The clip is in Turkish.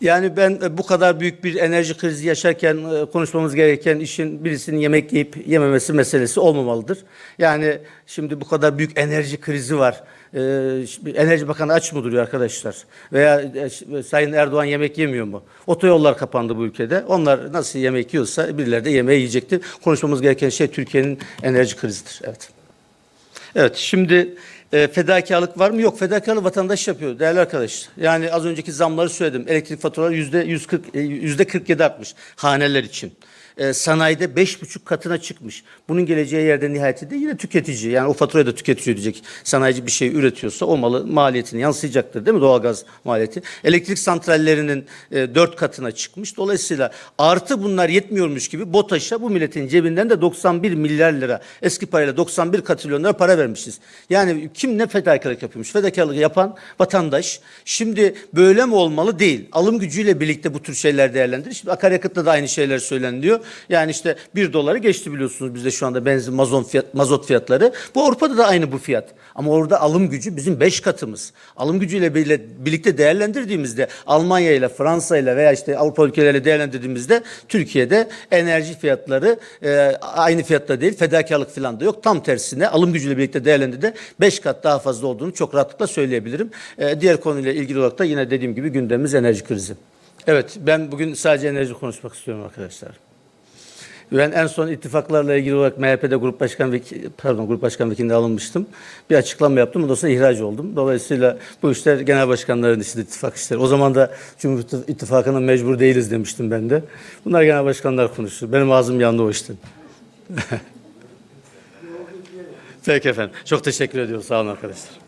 Yani ben e, bu kadar büyük bir enerji krizi yaşarken e, konuşmamız gereken işin birisinin yemek yiyip yememesi meselesi olmamalıdır. Yani şimdi bu kadar büyük enerji krizi var. Şimdi Enerji Bakanı aç mı duruyor arkadaşlar? Veya e, Sayın Erdoğan yemek yemiyor mu? Otoyollar kapandı bu ülkede. Onlar nasıl yemek yiyorsa birileri de yemeği yiyecektir. Konuşmamız gereken şey Türkiye'nin enerji krizidir. Evet. Evet şimdi e, fedakarlık var mı? Yok fedakarlık vatandaş yapıyor değerli arkadaşlar. Yani az önceki zamları söyledim. Elektrik faturaları yüzde 140, e, yüzde 47 artmış haneler için. E, sanayide beş buçuk katına çıkmış. Bunun geleceği yerde nihayetinde yine tüketici. Yani o faturayı da tüketici ödeyecek. Sanayici bir şey üretiyorsa o malı maliyetini yansıyacaktır değil mi? Doğalgaz maliyeti. Elektrik santrallerinin e, dört katına çıkmış. Dolayısıyla artı bunlar yetmiyormuş gibi BOTAŞ'a bu milletin cebinden de 91 milyar lira eski parayla 91 katrilyon lira para vermişiz. Yani kim ne fedakarlık yapıyormuş? Fedakarlık yapan vatandaş. Şimdi böyle mi olmalı? Değil. Alım gücüyle birlikte bu tür şeyler değerlendirilir. Şimdi akaryakıtta da aynı şeyler söyleniliyor. Yani işte bir doları geçti biliyorsunuz bizde şu anda benzin mazot, fiyat, mazot fiyatları. Bu Avrupa'da da aynı bu fiyat. Ama orada alım gücü bizim beş katımız. Alım gücüyle birlikte değerlendirdiğimizde Almanya ile Fransa ile veya işte Avrupa ülkeleriyle değerlendirdiğimizde Türkiye'de enerji fiyatları e, aynı fiyatta değil fedakarlık falan da yok. Tam tersine alım gücüyle birlikte değerlendirdiğinde beş kat daha fazla olduğunu çok rahatlıkla söyleyebilirim. E, diğer konuyla ilgili olarak da yine dediğim gibi gündemimiz enerji krizi. Evet ben bugün sadece enerji konuşmak istiyorum arkadaşlar. Ben en son ittifaklarla ilgili olarak MHP'de grup başkan pardon grup başkan vekilinde alınmıştım. Bir açıklama yaptım. Ondan sonra ihraç oldum. Dolayısıyla bu işler genel başkanların işi ittifak işleri. O zaman da Cumhur İttifakı'na mecbur değiliz demiştim ben de. Bunlar genel başkanlar konuşuyor. Benim ağzım yandı o işten. Peki efendim. Çok teşekkür ediyorum. Sağ olun arkadaşlar.